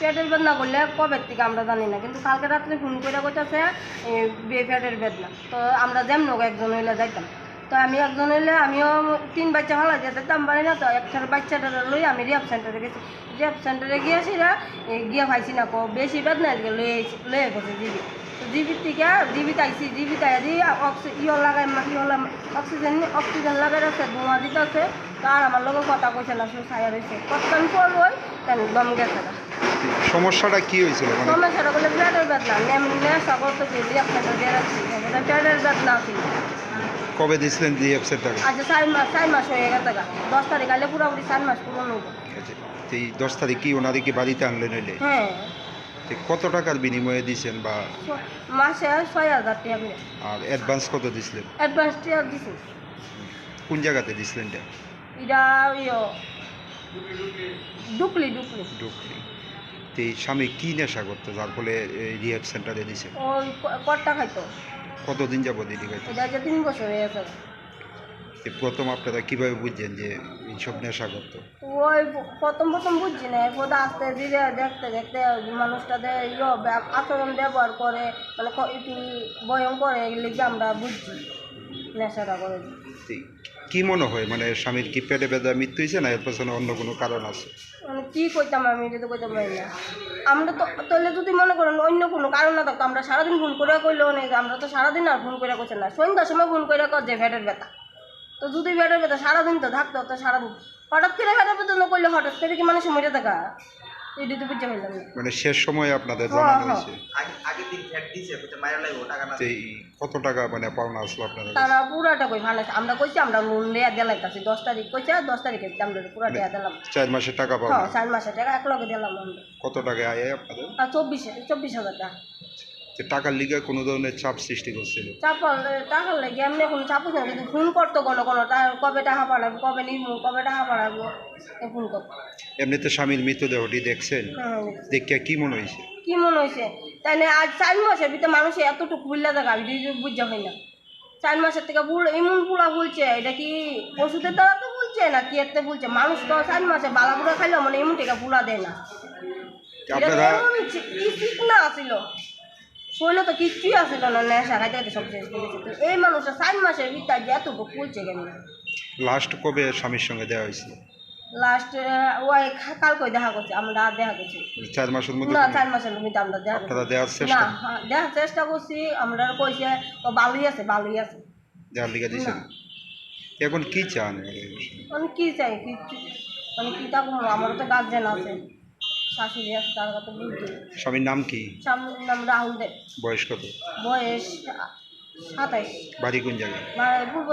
পেটের বেদনা করলে কবে থেকে আমরা জানি না, কিন্তু কালকে রাত্রে ফোন করে কইতাছে পেটের বেদনা। তো আমরা যেমন একজন হইলে যাইতাম। তো আমি একজন হইলে আমিও তিন বাচ্চা ভালো যেতাম পারি না তো, একটার বাচ্চাটা লই আমি রিয়াব সেন্টারে গেছি। রিয়াব সেন্টারে গিয়েছি না গিয়ে পাইছি না কো, বেশি বেদনা আজকে লয়ে লয়ে গেছে জিবি তো জিবির থেকে, জিবিত আইসি জিবিত আই দি, অক্সি ইয়ে লাগাই ইয়ে অক্সিজেন অক্সিজেন লাগাই রাখছে, ধোঁয়া দিতেছে। তার আমার লোক কথা কইছে না শুধু ছায়া রয়েছে কতক্ষণ পর ওই তেন দম গেছে না। সমস্যাটা কি হয়েছিল মানে? সমস্যাটা বলে পেটের বেদনা নেমনে সকল তো যে রিয়াকশনটা দিয়ে রাখছি এটা পেটের বেদনা ছিল কবে দিয়েছিলেন ডিএফসের টাকা আচ্ছা চার মাস চার মাস হয়ে গেছে গা। দশ তারিখ আলে পুরোপুরি চার মাস হইবো। আচ্ছা, এই দশ তারিখ কি ওনারে কি বাড়িতে আনলেন হইলে? হ্যাঁ। কত টাকার বিনিময়ে দিয়েছেন বা? মাসে ছয় হাজার টাকা আর অ্যাডভান্স কত দিছিলেন? অ্যাডভান্স টাকা দিছি। কোন জায়গাতে দিছিলেন এটা ইয়ে ডুকলি। ডুকলি। ঢুকলি তো এই স্বামী কি নেশা করতো? যার ফলে রিহেব সেন্টারে দিছে? ওই কট্টা খাইতো। কতদিন যাব দিদি খাইতে? এটা যে তিন বছর হয়ে গেছে। তো প্রথম আপনারা কীভাবে বুঝছেন যে এইসব নেশা করতো? ওই প্রথম প্রথম বুঝছি না। এরপর আস্তে ধীরে দেখতে দেখতে মানুষটাতে ইয়ে আচরণ ব্যবহার করে মানে একটু বয়ম করে এগুলি আমরা বুঝছি নেশাটা করে। কি মনে হয়? মানে স্বামীর কি পেটে বেদা মৃত্যু হয়েছে না এর পেছনে অন্য কোনো কারণ আছে? মানে কি কইতাম আমি? এটা তো কইতে পারি না। আমরা তো তাহলে যদি মনে করেন অন্য কোনো কারণ না থাকতো আমরা সারাদিন ফোন করে কইলেও নেই আমরা তো সারাদিন আর ফোন করে কইছে না। সন্ধ্যার সময় ফোন করে কর যে পেটের ব্যথা। তো যদি পেটের ব্যথা সারাদিন তো থাকতো তো সারাদিন হঠাৎ করে পেটের ব্যথা না করলে হঠাৎ করে কি মানুষ মরে থাকা? এটা তো বুঝতে পারলাম না মানে শেষ সময় আপনাদের হ্যাঁ, জানানো হ্যাঁ। হয়েছে। এই কত টাকা মানে পাওনা আসলো আপনাদের তারা পুরাটা কই ভালো আমরা কইছি আমরা লোন দেয়া দিলাইতাছি। দশ তারিখ কইছে দশ তারিখে আমরা পুরা দেয়া দিলাম। চার মাসে টাকা হ্যাঁ চার মাসের টাকা এক লগে দিলাম আমরা। কত টাকা আয় আপনাদের? আর চব্বিশ চব্বিশ হাজার টাকা। টাকার লিগে কোনো ধরনের চাপ সৃষ্টি করছিল? চাপল টাকা লাগে এমনি এখন চাপ হচ্ছে না কিন্তু ফোন করতো কোনো কোনো কবে টাকা পাঠাবো কবে নিবো কবে টাকা পাঠাবো এ ফোন করতো। এমনিতে স্বামীর মৃতদেহটি দেখছেন? হ্যাঁ দেখিয়া কি মনে হয়েছে কি মনে হয়েছে তাই না আজ চার মাসের ভিতরে মানুষ এতটুকু বুঝলে দেখা আমি বুঝা হয় না। চার মাসের থেকে বুল এমন পুলা বলছে এটা কি ওষুধের দ্বারা তো বলছে না কি এতে বলছে? মানুষ তো চার মাসে বালা বুড়া খাইলেও মানে এমন টিকা পুলা দেয় না। না আসিল? শৈল তো কিচ্ছুই আসিল না নেশা খাইতে খাইতে সব শেষ এই মানুষটা চার মাসের ভিতরে যে এতটুকু বলছে কেন? লাস্ট কবে স্বামীর সঙ্গে দেওয়া হয়েছিল? লাস্ট ওই কালকে দেখা করছে আমরা আর দেখা করছি। চার মাসের মধ্যে না চার মাসের মধ্যে আমরা দেখা করছি। দেওয়ার চেষ্টা? হ্যাঁ, দেখার চেষ্টা করছি আমরা কইছে ও ভালোই আছে ভালোই আছে। দেওয়ার দিয়েছেন না। এখন কি চান মানে? মানে কি চাই কি মানে কি তা আমারও তো গার্জেন আছে। শাশুড়ি আছে তার কথা বুঝছি স্বামীর নাম কি? সামনের নাম রাহুল দেব বয়স কত? বয়স সাতাইশ। বাড়ি কোন জায়গায়? মানে পূর্ব